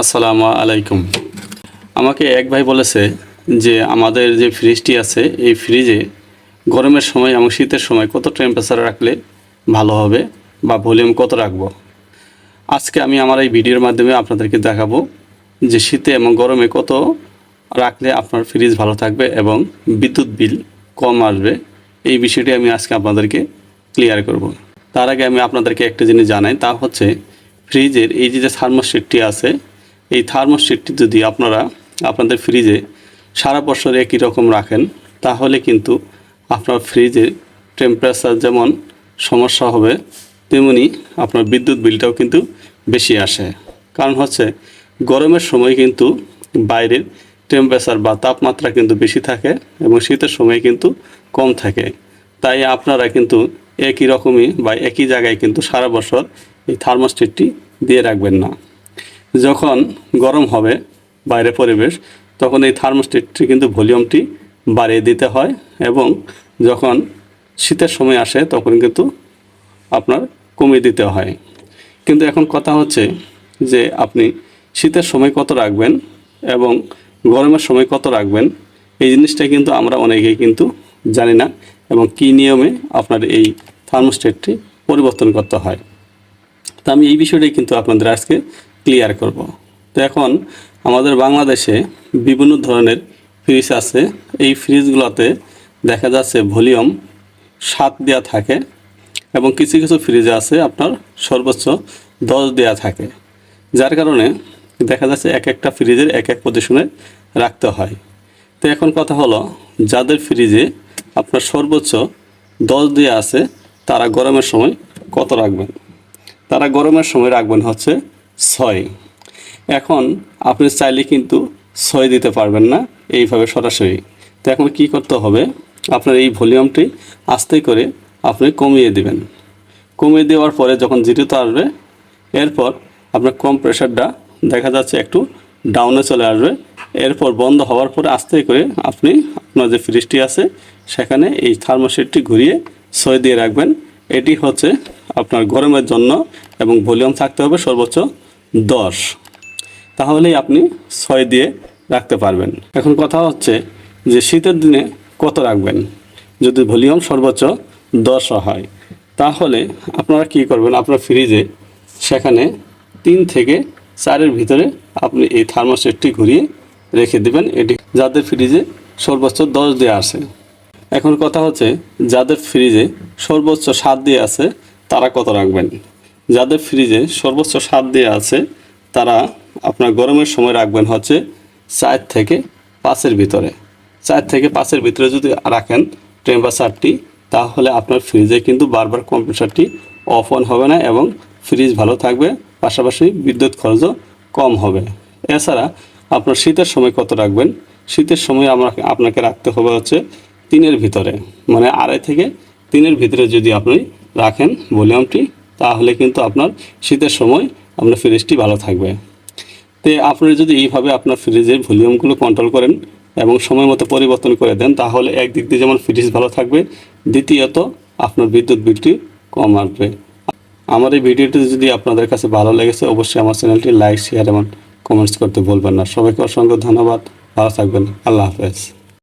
আসসালামু আলাইকুম। আমাকে এক ভাই বলেছে যে আমাদের যে ফ্রিজটি আছে, এই ফ্রিজে গরমের সময় এবং শীতের সময় কত টেম্পারেচার রাখলে ভালো হবে বা ভলিউম কত রাখব? আজকে আমি আমার এই ভিডিওর মাধ্যমে আপনাদেরকে দেখাবো যে শীতে এবং গরমে কত রাখলে আপনার ফ্রিজ ভালো থাকবে এবং বিদ্যুৎ বিল কম আসবে। এই বিষয়টি আমি আজকে আপনাদেরকে ক্লিয়ার করব। তার আগে আমি আপনাদেরকে একটা জিনিস জানাই, তা হচ্ছে ফ্রিজের এই যে যে থার্মোস্টেটটি আছে এই থার্মোস্টেটটি যদি আপনারা আপনাদের ফ্রিজে সারা বছর একই রকম রাখেন, তাহলে কিন্তু আপনার ফ্রিজে টেম্পারেচার যেমন সমস্যা হবে, তেমনি আপনার বিদ্যুৎ বিলটাও কিন্তু বেশি আসে। কারণ হচ্ছে গরমের সময় কিন্তু বাইরের টেম্পারেচার বা তাপমাত্রা কিন্তু বেশি থাকে এবং শীতের সময় কিন্তু কম থাকে। তাই আপনারা কিন্তু একই রকমই বা একই জায়গায় কিন্তু সারা বছর এই থার্মোস্টেটটি দিয়ে রাখবেন না। যখন গরম হবে, বাইরে পরিবেশ, তখন এই থার্মোস্টেটটি কিন্তু ভলিউমটি বাড়িয়ে দিতে হয় এবং যখন শীতের সময় আসে, তখন কিন্তু আপনার কমিয়ে দিতে হয়। কিন্তু এখন কথা হচ্ছে যে আপনি শীতের সময় কত রাখবেন এবং গরমের সময় কত রাখবেন, এই জিনিসটা কিন্তু আমরা অনেকেই কিন্তু জানি না এবং কী নিয়মে আপনার এই থার্মোস্টেটটি পরিবর্তন করতে হয়। তো আমি এই বিষয়টাই কিন্তু আপনাদের আজকে ক্লিয়ার করব। তো এখন আমাদের বাংলাদেশে বিভিন্ন ধরনের ফ্রিজ আছে। এই ফ্রিজগুলোতে দেখা যাচ্ছে ভলিউম সাত দেওয়া থাকে এবং কিছু কিছু ফ্রিজে আছে আপনার সর্বোচ্চ দশ দেওয়া থাকে। যার কারণে দেখা যাচ্ছে এক একটা ফ্রিজের এক এক পজিশনে রাখতে হয়। তো এখন কথা হলো, যাদের ফ্রিজে আপনার সর্বোচ্চ দশ দেওয়া আছে, তারা গরমের সময় কত রাখবেন? তারা গরমের সময় রাখবেন হচ্ছে ছয় এখন আপনি চাইলে কিন্তু ছয় দিতে পারবেন না, এইভাবে সরাসরি। তো এখন কি করতে হবে? আপনার এই ভলিউমটি আস্তে করে আপনি কমিয়ে দিবেন। কমিয়ে দেওয়ার পরে যখন জিরোতে আসবে, এরপর আপনার কম প্রেশারটা দেখা যাচ্ছে একটু ডাউনে চলে আসবে। এরপর বন্ধ হওয়ার পরে আস্তে করে আপনি আপনার যে ফ্রিজটি আছে, সেখানে এই থার্মোস্টেটটি ঘুরিয়ে ছয় দিয়ে রাখবেন। এটি হচ্ছে আপনার গরমের জন্য এবং ভলিউম থাকতে হবে সর্বোচ্চ দশ। তাহলেই আপনি ছয় দিয়ে রাখতে পারবেন। এখন কথা হচ্ছে যে শীতের দিনে কত রাখবেন? যদি ভলিউম সর্বোচ্চ দশ হয়, তাহলে আপনারা কি করবেন? আপনার ফ্রিজে সেখানে তিন থেকে চারের ভিতরে আপনি এই থার্মোস্টেটটি ঘুরিয়ে রেখে দেবেন। এটি যাদের ফ্রিজে সর্বোচ্চ দশ দিয়ে আসে এখন কথা হচ্ছে, যাদের ফ্রিজে সর্বোচ্চ সাত দিয়ে আছে, তারা কত রাখবেন? যাদের ফ্রিজে সর্বোচ্চ সাত দেওয়া আছে, তারা আপনার গরমের সময় রাখবেন হচ্ছে চার থেকে পাঁচের ভিতরে। চার থেকে পাঁচের ভিতরে যদি রাখেন টেম্পারেচারটি তাহলে আপনার ফ্রিজে কিন্তু বারবার কম্পিউটারটি অফ অন হবে না এবং ফ্রিজ ভালো থাকবে, পাশাপাশি বিদ্যুৎ খরচও কম হবে। এছাড়া আপনার শীতের সময় কত রাখবেন? শীতের সময় আমরা আপনাকে রাখতে হবে হচ্ছে তিনের ভিতরে। মানে আড়াই থেকে তিনের ভিতরে যদি আপনি রাখেন ভলিউমটি তাহলে কিন্তু আপনার শীতের সময় আপনার ফ্রিজটি ভালো থাকবে। তো আপনি যদি এইভাবে আপনার ফ্রিজের ভলিউমগুলো কন্ট্রোল করেন এবং সময় মতো পরিবর্তন করে দেন, তাহলে একদিক দিয়ে যেমন ফ্রিজ ভালো থাকবে, দ্বিতীয়ত আপনার বিদ্যুৎ বিলটি কম আসবে। আমার এই ভিডিওটি যদি আপনাদের কাছে ভালো লেগেছে, অবশ্যই আমার চ্যানেলটি লাইক শেয়ার এবং কমেন্টস করতে বলবেন না। সবাইকে অসংখ্য ধন্যবাদ। ভালো থাকবেন। আল্লাহ হাফেজ।